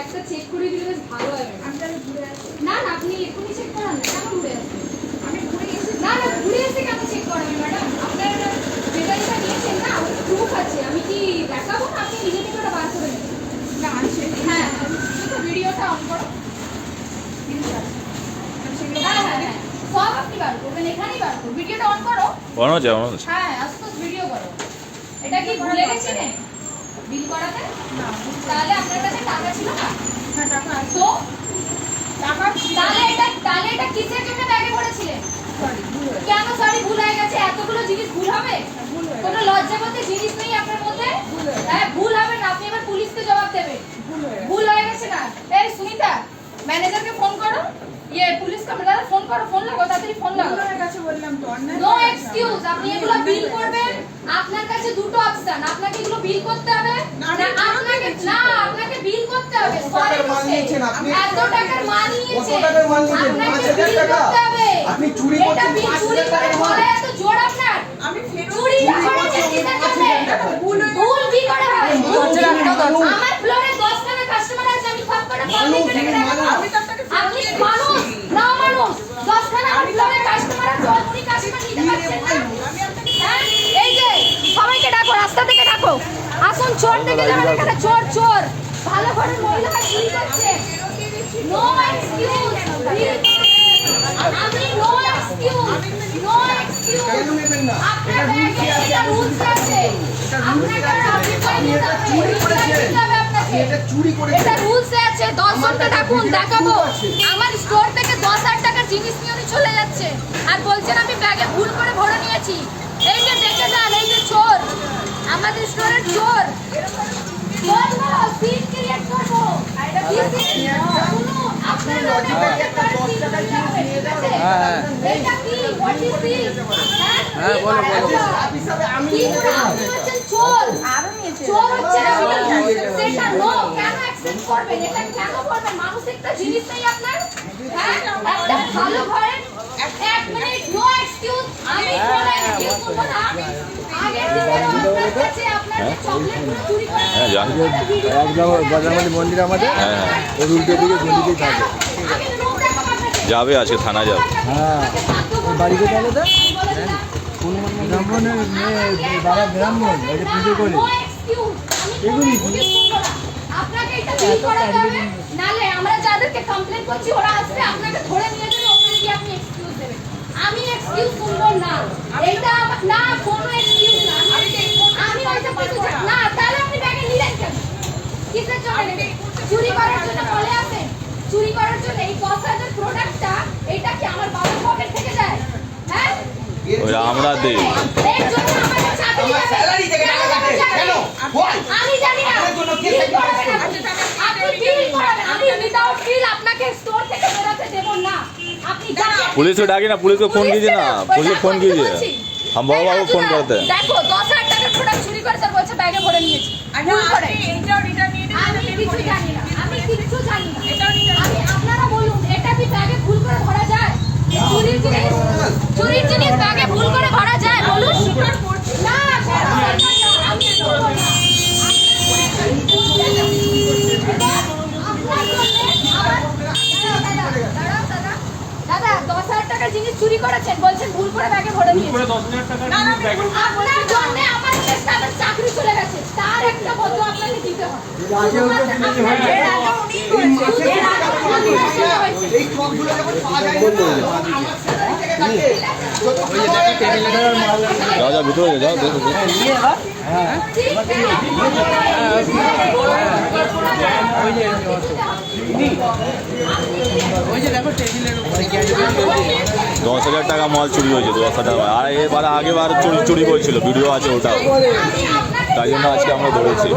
ব্যাগটা চেক করে দিলে বেশ ভালো হয় আমি তাহলে ঘুরে আসি। না না আপনি এক্ষুনি চেক করান না কেন ঘুরে আসবেন? আমি ঘুরে এসে না না ঘুরে এসে কেন চেক করাবেন ম্যাডাম? আপনার যেটা যেটা নিয়েছেন না প্রুফ আছে। আমি কি দেখাবো না আপনি নিজে থেকে ওটা বার করে নেবেন? না আছে হ্যাঁ তো ভিডিওটা অন করো। হ্যাঁ হ্যাঁ হ্যাঁ। সব আপনি বার করবেন এখানেই বার করবেন। ভিডিওটা অন করো। অন হ্যাঁ আস্তে আস্তে ভিডিও করো। এটা কি ভুলে গেছিলে বিল করাতে? না তাহলে আপনার কাছে টাকা ছিল না? হ্যাঁ টাকা তো? টাকা তাহলে এটা তাহলে এটা কিসের জন্য ব্যাগে ভরেছিলেন? কেন? সরি ভুল হয়ে গেছে। এতগুলো জিনিস ভুল হবে? কোনো গেছে। লজ্জা জিনিস নেই আপনার মধ্যে? ভুল হ্যাঁ ভুল হবে না। আপনি এবার পুলিশকে জবাব দেবেন। হয়ে ভুল হয়ে গেছে না? এই সুনিতা ম্যানেজারকে ফোন করো। ইয়ে পুলিশ কমিশনার ফোন করো ফোন লাগো তাড়াতাড়ি ফোন লাগো ভুল হয়ে গেছে বললাম তো অন্যায় নো এক্সকিউজ আপনি এগুলো বিল করবেন আপনার কাছে দুটো অপশন আপনাকে এগুলো বিল করতে হবে না, আপনাকে না আপনাকে বিল করতে হবে সরি মাল নিয়েছেন আপনি? এত টাকার মাল কত টাকার মাল নিয়েছেন? আপনাকে পাঁচ হাজার বিল টাকা? আপনি চুরি করছেন বিল চুরি করে। বলে এত জোর আপনার। আমি ফেরত চুরি হাজার টাকা। ভুল ভুল কি করে হয়? আমার ফ্লোরে 10 খানা কাস্টমার আছে আমি সব কটা মানুষ, কমপ্লিট করে রাখব মানুষ। আমি তো আপনাকে ফেরত আপনি দিয়ে মানুষ দিচ্ছি। না মানুষ 10 খানা আমার ফ্লোরে কাস্টমার আছে আপনি কাস্টমার নিতে পারছেন না আমি আপনাকে হ্যাঁ? এই যে সবাইকে ডাকো থেকে আসুন চোর থেকে যাবেন এখানে চোর চোর। ভালো ঘরের মহিলারা চুরি করছে। নো এক্সকিউজ আমি নো এক্সকিউজ নো? এক্সকিউজ? আপনার ব্যাগে আছে, এটা রুলস আছে। এটা rules আপনি করে নিতে এটা হবে চুরি আপনাকে। এটা চুরি করেছেন। এটা রুলসে আছে। দশ আমার জনকে কাছে দেখাবো। আমার স্টোর থেকে দশ হাজার টাকার জিনিস নিয়ে উনি চলে যাচ্ছে। আর বলছেন আমি ব্যাগে ভুল করে ভরে নিয়েছি। আপনার লজিক নামে আছে, একটা? হ্যাঁ? হ্যাঁ, চোর? চোর করবেন? মানসিকটা জিনিস নেই আপনার হ্যাঁ? এক মিনিট মন্দির আমাদের উল্টো দিকে থাকে। যাবে আজকে থানা যাবে হ্যাঁ ওর বাড়ি কোথায় তো আমি বলে দিলাম। ব্রাহ্মণের বাবা ব্রাহ্মণ ওই পুজো করে No excuse. আমি এগুলি কোনো excuse করব না। আপনাকে এটা বিল করাতে হবে নালে আমরা যাদেরকে কমপ্লেন করছি ওরা আসবে আপনাকে ধরে নিয়ে যাবে ওখানে গিয়ে আপনি এক্সকিউজ আমি শুনব না। এটা না কোনো এক্সকিউজ না। আমি আমি কিছু জানি- না তাহলে আপনি ব্যাগে নিলেন কেন? কিসের জন্য চুরি করার জন্য বলে আসেন। চুরি করার জন্য এই দশ হাজার প্রোডাক্টটা এটা কি আমার বাবার পকেট থেকে যায়? হ্যাঁ? আমরা দিই। জন্য আমাকে উইদাউট বিল আপনাকে স্টোর থেকে বেরোতে দেব না আপনি জানেন পুলিশকে ডাকি না পুলিশকে ফোন कीजिए ना पुलिस को फोन कीजिए हम बाबा बाबू फोन करते हैं দেখো দশ হাজার টাকার প্রোডাক্ট চুরি করেছে আর বলছে ব্যাগে ভরে নিয়েছি আর ভুল করে আপনি এইটাও রিটার্ন নিয়ে নিন আমি কিছু জানি না আমি কিচ্ছু জানি না এটাও নিতে হবে। আমি আপনারা বলুন এটা কি ব্যাগে ভুল করে ভরা যায় চুরির জিনিস চুরির জিনিস ব্যাগে ভুল করে ভরা যায় বলুন ভরে নিয়েছেন না, না, আমি ভুল করে আপনার জন্য আমার চেষ্টা চাকরি চলে গেছে তার একটা বদল আপনাকে দিতে হবে শুধুমাত্র আপনার এর টাকা- এই যখন পাওয়া যায় হয়, যাও যাও ভিতরে যাও দেখো ঠিক দশ হাজার টাকা মাল চুরি হয়েছে দশ হাজার টাকা আর এবার আগেবার চুরি চুরি করেছিল ভিডিও আছে ওটাও। তাই জন্য আজকে আমরা ধরেছি।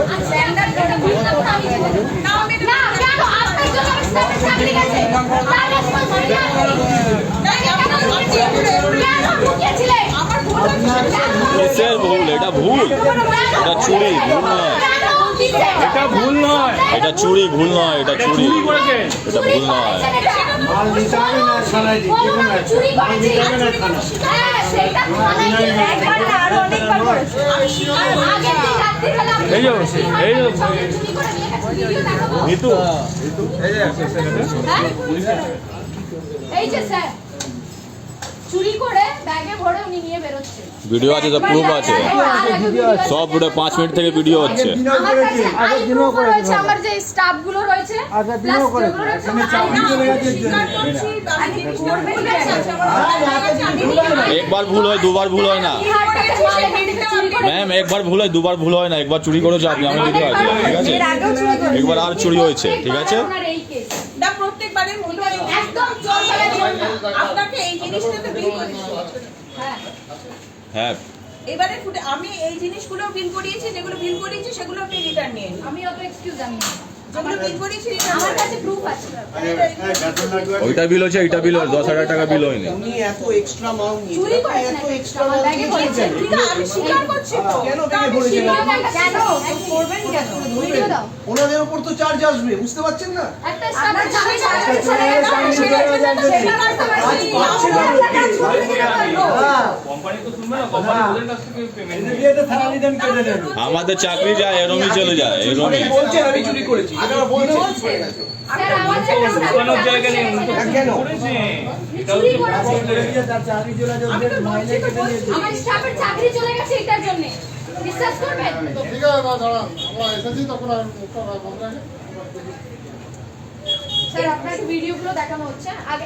ভুল? এটা ভুল। এটা চুরি ভুল নয়। এটা ভুল নয় এটা চুরি ভুল নয় এটা চুরি চুরি করেছে এটা ভুল নয় মাল নিতে হবে না থানায় দিতে বলব না, চুরি করেছি। হ্যাঁ, সেইটা থানায় একবার না, আরও অনেকবার করেছে। দিন এই যে, এই যে। হ্যাঁ? এই যে স্যার চুরি করে ব্যাগে ভরে ভিডিও আছে সব প্রুফ আছে। সব পুরো পাঁচ মিনিট থেকে ভিডিও হচ্ছে। আমার যে স্টাফগুলো রয়েছে? একবার ভুল হয় দুবার ভুল হয় না। ম্যাম একবার ভুল হয় দুবার ভুল হয় না। একবার চুরি করেছ আপনি আমার ভিডিও আছে ঠিক আছে? একবার আর চুরি হয়েছে ঠিক আছে? আপনার এই কেস না, প্রত্যেকবারের মতো একদম। আপনাকে এই জিনিসটাতে বিল হ্যাঁ। হ্যাঁ। এবারে ফুটে আমি এই জিনিসগুলো বিল করিয়েছি যেগুলো বিল করিয়েছি সেগুলো আপনি রিটার্ন নিয়ে নিন। আমি অত এক্সকিউজ জানি না। বিল করিয়েছি আমার কাছে প্রুফ আছে। ওইটা বিল হচ্ছে এইটা বিল দশ হাজার টাকা বিল হয়নি। কেন? ওনাদের উপর তো চার্জ আসবে বুঝতে পারছেন না। হ্যাঁ আমাদের চাকরি যায় এরমই চলে যায় এরমই বলছেন আমি চুরি করেছি আপনারা বলছেন কোনো আমার স্টাফের চাকরি চলে গেছে এটার জন্য বিশ্বাস করবেন? ঠিক আছে দাঁড়ান। আমরা এসেছি তখন আর মুখটা বন্ধ রাখে স্যার আপনার ভিডিওগুলো দেখানো হচ্ছে। আগে